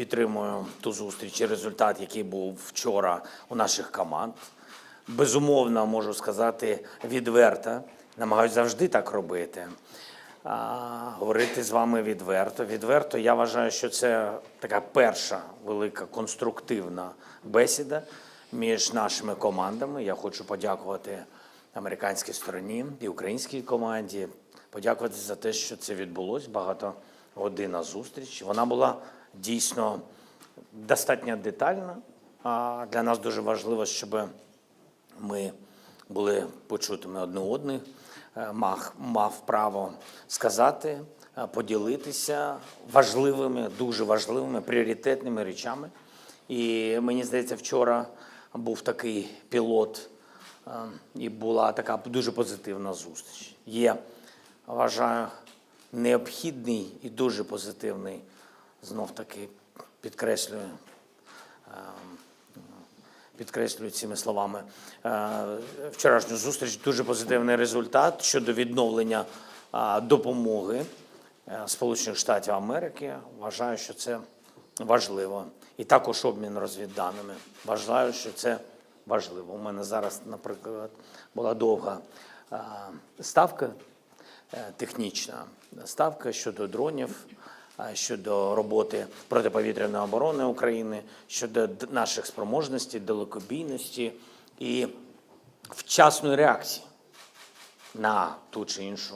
підтримую ту зустріч і результат, який був вчора у наших команд. Безумовно, можу сказати відверто. Намагаюся завжди так робити. А, говорити з вами відверто. Відверто я вважаю, що це така перша велика конструктивна бесіда між нашими командами. Я хочу подякувати американській стороні і українській команді. Подякувати за те, що це відбулось. Багатогодинна зустріч. Вона була дійсно достатньо детальна. А для нас дуже важливо, щоб ми були почутими одне одних, е, мав, мав право сказати, е, поділитися важливими, дуже важливими, пріоритетними речами. І мені здається, вчора був такий пілот, е, і була така дуже позитивна зустріч. Є, вважаю, необхідний і дуже позитивний, знов таки підкреслюю, підкреслюю цими словами е, вчорашню зустріч. Дуже позитивний результат щодо відновлення е, допомоги е, Сполучених Штатів Америки. Вважаю, що це важливо. І також обмін розвідданими. Вважаю, що це важливо. У мене зараз, наприклад, була довга е, ставка е, технічна ставка щодо дронів, щодо роботи протиповітряної оборони України, щодо наших спроможностей, далекобійності і вчасної реакції на ту чи іншу,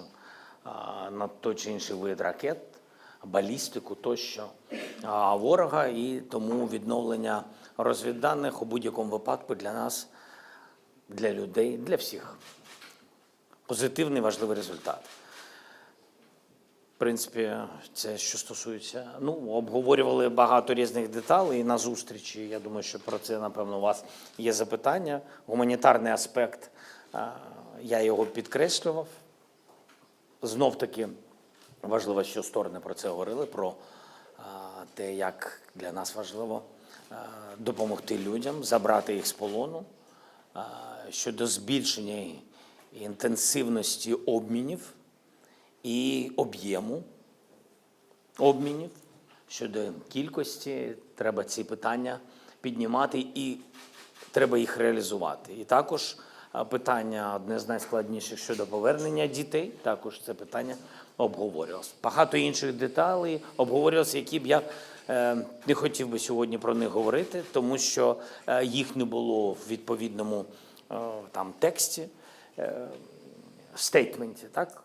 на той чи інший вид ракет, балістику тощо ворога, і тому відновлення розвідданих у будь-якому випадку для нас, для людей, для всіх. Позитивний важливий результат. Принципі, це що стосується. Ну, обговорювали багато різних деталей на зустрічі. Я думаю, що про це, напевно, у вас є запитання. Гуманітарний аспект, я його підкреслював. Знов таки важливо, що сторони про це говорили, про те, як для нас важливо допомогти людям, забрати їх з полону, щодо збільшення інтенсивності обмінів і об'єму обмінів щодо кількості. Треба ці питання піднімати і треба їх реалізувати. І також питання одне з найскладніших щодо повернення дітей. Також це питання обговорювалося. Багато інших деталей обговорювалося, які б я е, не хотів би сьогодні про них говорити, тому що е, їх не було в відповідному е, там тексті, е, стейтменті, так